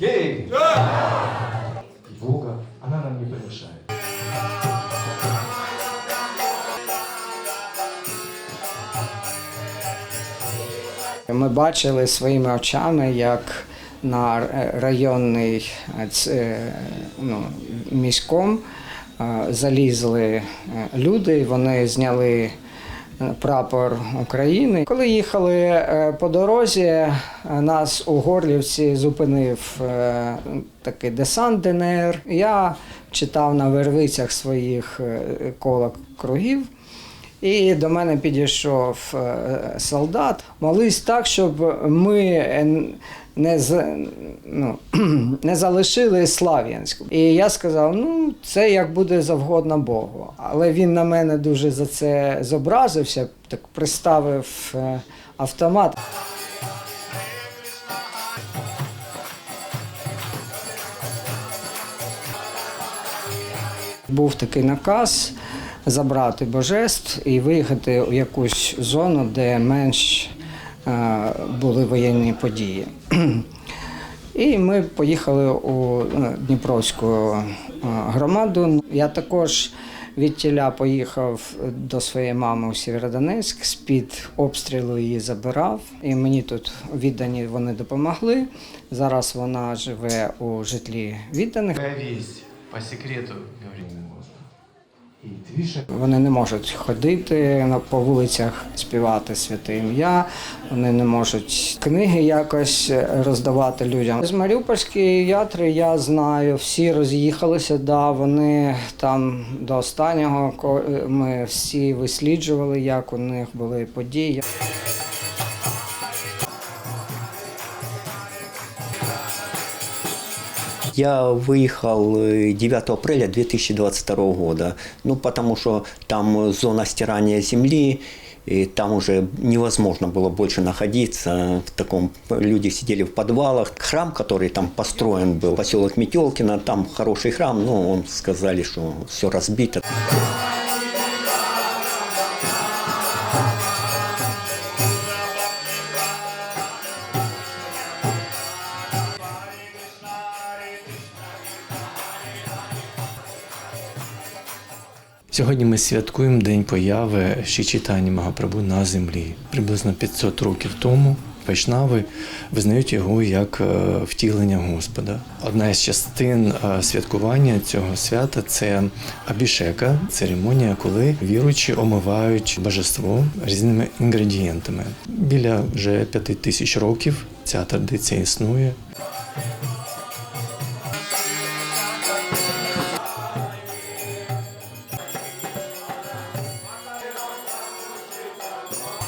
Ей! И Бога она нам не превышает. Ми бачили своїми очами, як на е, районний е, е, ну, міськом залізли люди, вони зняли прапор України. Коли їхали е, по дорозі, е, нас у Горлівці зупинив е, такий десант ДНР. Я читав на вервицях своїх е, колок кругів. І до мене підійшов е, солдат. Молись так, щоб ми е, не, ну, не залишили Слав'янськ. І я сказав: ну, це як буде завгодно Богу. Але він на мене дуже за це зобразився, так приставив е, автомат. Був такий наказ забрати божеств і виїхати у якусь зону, де менш е, були воєнні події. І ми поїхали у е, Дніпровську громаду. Я також від тіля поїхав до своєї мами у Сєвєродонецьк, з-під обстрілу її забирав. І мені тут віддані вони допомогли. Зараз вона живе у житлі відданих. По секрету говорим Вони не можуть ходити по вулицях, співати святе ім'я, вони не можуть книги якось роздавати людям. З Маріупольської ятри я знаю, всі роз'їхалися, да, вони там до останнього ко- ми всі висліджували, як у них були події. Я выехал э, 9 апреля 2022 года, ну потому что там зона стирания земли, и там уже невозможно было больше находиться. В таком люди сидели в подвалах. Храм, который там построен был, поселок Метелкино, там хороший храм, но он сказали, что все разбито. Сьогодні ми святкуємо День появи Шичитані Магапрабу на землі. Приблизно 500 років тому вайшнави визнають його як е, втілення Господа. Одна із частин е, святкування цього свята це абішека, церемонія, коли віруючі омивають божество різними інгредієнтами. Біля вже п'яти тисяч років ця традиція існує. Yeah.